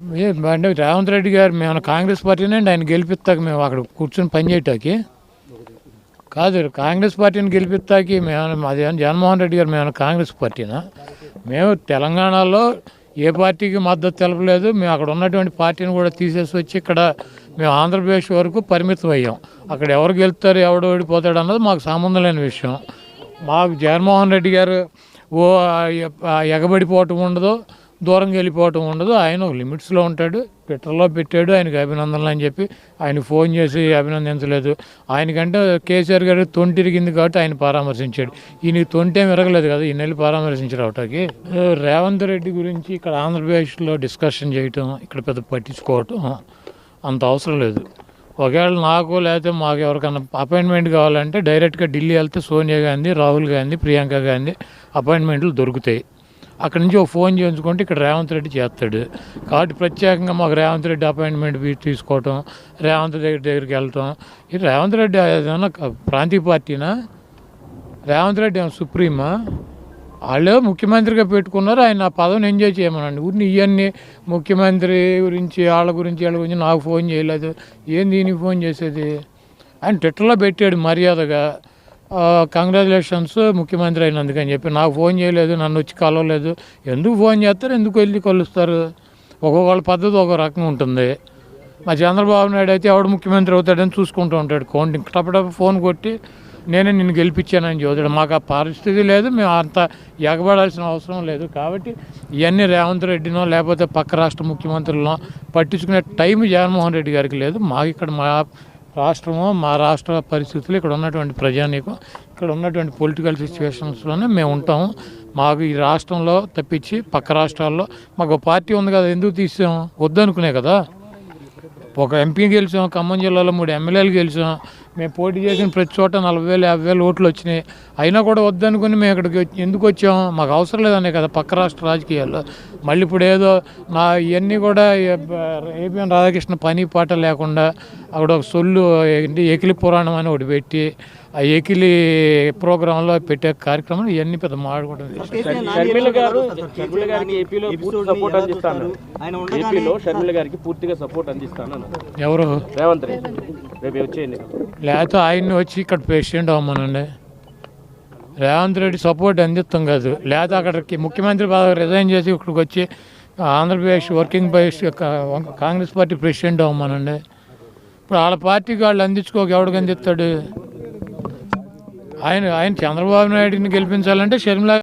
అంటే రేవంత్ రెడ్డి గారు మేము కాంగ్రెస్ పార్టీనే ఆయన గెలిపిస్తాక మేము అక్కడ కూర్చొని పని చేయటానికి. కాదు కాంగ్రెస్ పార్టీని గెలిపిస్తాకి మేము అది జగన్మోహన్ రెడ్డి గారు మేము కాంగ్రెస్ పార్టీనా? మేము తెలంగాణలో ఏ పార్టీకి మద్దతు తెలపలేదు. మేము అక్కడ ఉన్నటువంటి పార్టీని కూడా తీసేసి వచ్చి ఇక్కడ మేము ఆంధ్రప్రదేశ్ వరకు పరిమితం అయ్యాం. అక్కడ ఎవరు గెలుస్తారు ఎవడు ఓడిపోతాడు అన్నది మాకు సంబంధం లేని విషయం. మాకు జగన్మోహన్ రెడ్డి గారు ఓ ఎగబడిపోవటం ఉండదు. దూరంగా వెళ్ళిపోవటం ఉండదు. ఆయన లిమిట్స్లో ఉంటాడు. ట్విట్టర్లో పెట్టాడు. ఆయనకి అభినందనలు అని చెప్పి ఆయన ఫోన్ చేసి అభినందించలేదు. ఆయనకంటే కేసీఆర్ గారు తొంటిరిగింది కాబట్టి ఆయన పరామర్శించాడు. ఈయనకి తొంటేం విరగలేదు కదా? ఈయన వెళ్ళి పరామర్శించారు అవటానికి. రేవంత్ రెడ్డి గురించి ఇక్కడ ఆంధ్రప్రదేశ్లో డిస్కషన్ చేయటం ఇక్కడ పెద్ద పట్టించుకోవటం అంత అవసరం లేదు. ఒకవేళ నాకు లేకపోతే మాకు ఎవరికైనా అపాయింట్మెంట్ కావాలంటే డైరెక్ట్గా ఢిల్లీ వెళ్తే సోనియా గాంధీ రాహుల్ గాంధీ ప్రియాంక గాంధీ అపాయింట్మెంట్లు దొరుకుతాయి. అక్కడి నుంచి ఒక ఫోన్ చేయించుకుంటే ఇక్కడ రేవంత్ రెడ్డి చేస్తాడు. కాబట్టి ప్రత్యేకంగా మాకు రేవంత్ రెడ్డి అపాయింట్మెంట్ తీసుకోవటం రేవంత్ రెడ్డి దగ్గరికి వెళ్ళటం. ఈ రేవంత్ రెడ్డి ఏదైనా ప్రాంతీయ పార్టీనా? రేవంత్ రెడ్డి ఏమైనా సుప్రీమా? వాళ్ళే ముఖ్యమంత్రిగా పెట్టుకున్నారు ఆయన ఆ పదవిని ఎంజాయ్ చేయమనండి. ఊరిని ఇవన్నీ ముఖ్యమంత్రి గురించి వాళ్ళ గురించి వాళ్ళ గురించి నాకు ఫోన్ చేయలేదు. ఏం దీనికి ఫోన్ చేసేది? ఆయన ట్విట్టర్లో పెట్టాడు మర్యాదగా. కంగ్రాచులేషన్స్ ముఖ్యమంత్రి అయినందుకు అని చెప్పి. నాకు ఫోన్ చేయలేదు నన్ను వచ్చి కలవలేదు. ఎందుకు ఫోన్ చేస్తారు? ఎందుకు వెళ్ళి కలుస్తారు? ఒక్కొక్కళ్ళ పద్ధతి ఒక రకంగా ఉంటుంది. మా చంద్రబాబు నాయుడు అయితే ఎవడు ముఖ్యమంత్రి అవుతాడని చూసుకుంటూ ఉంటాడు. కోండి టపటప ఫోన్ కొట్టి నేనే నిన్ను గెలిపించానని చదువుతాడు మాకు ఆ పరిస్థితి లేదు మేము అంత ఎగబడాల్సిన అవసరం లేదు. కాబట్టి ఇవన్నీ రేవంత్ రెడ్డినో లేకపోతే పక్క రాష్ట్ర ముఖ్యమంత్రులనో పట్టించుకునే టైం జగన్మోహన్ రెడ్డి గారికి లేదు. మాకు ఇక్కడ మా రాష్ట్రము మా రాష్ట్ర పరిస్థితులు ఇక్కడ ఉన్నటువంటి ప్రజానీకం ఇక్కడ ఉన్నటువంటి పొలిటికల్ సిచ్యువేషన్స్లోనే మేము ఉంటాము. మాకు ఈ రాష్ట్రంలో తప్పించి పక్క రాష్ట్రాల్లో మాకు ఒక పార్టీ ఉంది కదా ఎందుకు తీసాం? వద్దనుకునే కదా. ఒక ఎంపీ గెలిచాం ఖమ్మం జిల్లాలో మూడు ఎమ్మెల్యేలు గెలిచాం. మేము పోటీ చేసిన ప్రతి చోట నలభై వేలు యాభై వేలు ఓట్లు వచ్చినాయి. అయినా కూడా వద్దనుకుని మేము ఇక్కడికి ఎందుకు వచ్చాం? మాకు అవసరం లేదనే కదా పక్క రాష్ట్ర రాజకీయాల్లో. మళ్ళీ ఇప్పుడు ఏదో నా ఇవన్నీ కూడా ఏపీఎన్ రాధాకృష్ణ పని పాట లేకుండా అక్కడ ఒక సొల్లు ఏంటి ఏకిలి పురాణం అని ఒకటి పెట్టి ఆ ఏకిలి ప్రోగ్రాంలో పెట్టే కార్యక్రమం ఇవన్నీ పెద్ద మాట్లాడుకోవడం షర్మిల గారు షర్మిల గారికి ఏపీలో పూర్తి సపోర్ట్ అందిస్తాను. ఏపీలో షర్మిల గారికి పూర్తిగా సపోర్ట్ అందిస్తాను అన్నారు. ఎవరు? రేవంత్ రెడ్డి. రేపు వచ్చే ఎన్నిక లేకపోతే ఆయన్ని వచ్చి ఇక్కడ పేషెంట్ అవ్వమనండి. రేవంత్ రెడ్డి సపోర్ట్ అందిస్తాం కాదు. లేకపోతే అక్కడికి ముఖ్యమంత్రి బాగా రిజైన్ చేసి ఇక్కడికి వచ్చి Andhra Pradesh working press Congress party president అవ్వమనండి. ఇప్పుడు వాళ్ళ పార్టీకి వాళ్ళు అందించుకోక ఎవడికి అందిస్తాడు? ఆయన ఆయన చంద్రబాబు నాయుడిని గెలిపించాలంటే షర్మిలా